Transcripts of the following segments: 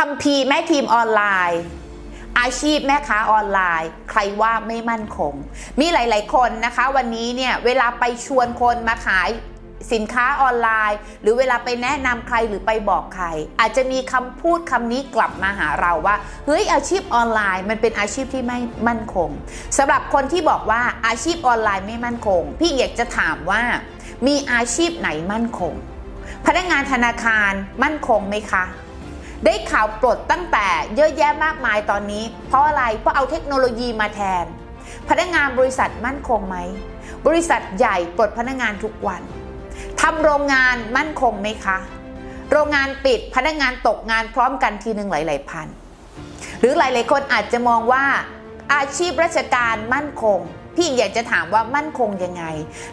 คัมภีร์แม่ทีมออนไลน์ อาชีพแม่ค้าออนไลน์ ใครว่าไม่มั่นคง มีหลาย ๆ คนนะคะ วันนี้เนี่ยเวลาไปชวนคนมาขายสินค้าออนไลน์ หรือเวลาไปแนะนำใครหรือไปบอกใคร อาจจะมีคำพูดคำนี้กลับมาหาเราว่าเฮ้ยอาชีพออนไลน์ มันเป็นอาชีพที่ไม่มั่นคงสำหรับคนที่บอกว่าอาชีพออนไลน์ไม่มั่นคง พี่อยากจะถามว่า มีอาชีพไหนมั่นคง พนักงานธนาคารมั่นคงไหมคะ ได้ข่าวปลดตั้งแต่เยอะแยะมากมายตอนนี้ เพราะอะไร เพราะเอาเทคโนโลยีมาแทน พนักงานบริษัทมั่นคงไหม บริษัทใหญ่ปลดพนักงานทุกวันทำโรงงานมั่นคงไหมคะ โรงงานปิดพนักงานตกงานพร้อมกันทีหนึ่งหลาย ๆ พัน หรือหลาย ๆ คนอาจจะมองว่าอาชีพราชการมั่นคง พี่หญิงอยากจะถามว่ามั่นคงยังไง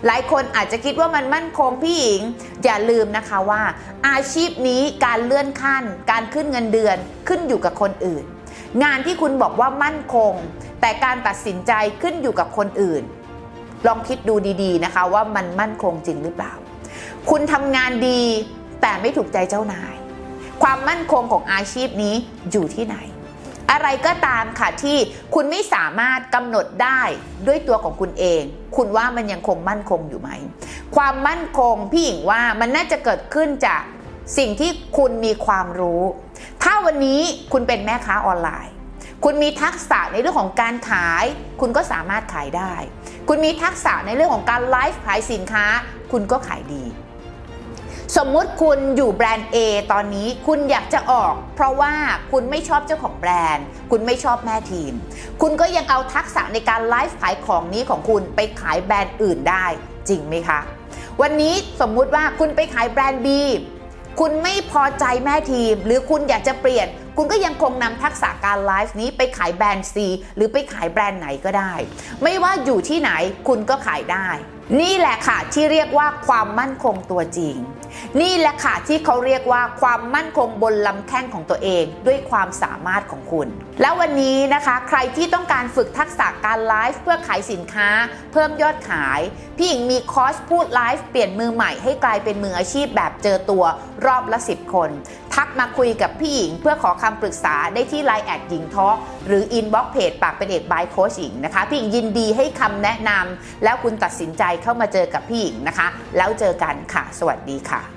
หลายคนอาจจะคิดว่ามันมั่นคงพี่หญิง อย่าลืมนะคะว่า อาชีพนี้การเลื่อนขั้น การขึ้นเงินเดือนขึ้นอยู่กับคนอื่น งานที่คุณบอกว่ามั่นคง แต่การตัดสินใจขึ้นอยู่กับคนอื่น ลองคิดดูดีๆนะคะว่ามันมั่นคงจริงหรือเปล่า คุณทำงานดีแต่ไม่ถูกใจเจ้านาย ความมั่นคงของอาชีพนี้อยู่ที่ไหน อะไรก็ตามค่ะที่คุณไม่สามารถกำหนดได้ด้วยตัวของคุณเอง คุณว่ามันยังคงมั่นคงอยู่ไหม ความมั่นคงพี่หญิงว่ามันน่าจะเกิดขึ้นจากสิ่งที่คุณมีความรู้ ถ้าวันนี้คุณเป็นแม่ค้าออนไลน์ คุณมีทักษะในเรื่องของการขาย คุณก็สามารถขายได้ คุณมีทักษะในเรื่องของการไลฟ์ขายสินค้า คุณก็ขายดี สมมุติคุณอยู่แบรนด์ A ตอนนี้คุณอยากจะออก เพราะว่าคุณไม่ชอบเจ้าของแบรนด์ คุณไม่ชอบแม่ทีม คุณก็ยังเอาทักษะในการไลฟ์ขายของนี้ของคุณไปขายแบรนด์อื่นได้จริงไหมคะ วันนี้สมมุติว่าคุณไปขายแบรนด์ B คุณไม่พอใจแม่ทีม หรือคุณอยากจะเปลี่ยน คุณก็ยังคงนำทักษะการไลฟ์นี้ไปขายแบรนด์ C หรือไปขายแบรนด์ไหนก็ได้ ไม่ว่าอยู่ที่ไหนคุณก็ขายได้ นี่แหละค่ะที่เรียกว่าความมั่นคงตัวจริง นี่แหละค่ะที่เขาเรียกว่าความมั่นคงบนลำแข้งของตัวเองด้วยความสามารถของคุณ แล้ววันนี้นะคะ ใครที่ต้องการฝึกทักษะการไลฟ์เพื่อขายสินค้า เพิ่มยอดขาย พี่หญิงมีคอร์สพูดไลฟ์เปลี่ยนมือใหม่ให้กลายเป็นมืออาชีพแบบเจอตัวรอบละ 10 คน ทักมาคุยกับพี่หญิง เพื่อขอคำปรึกษาได้ที่ Line แอดหญิงทอหรืออินบ็อกเพจปากเป็นเอกบายโคชหญิงนะคะพี่หญิงยินดีให้คำแนะนำแล้วคุณตัดสินใจเข้ามาเจอกับพี่หญิงนะคะ แล้วเจอกันค่ะ สวัสดีค่ะ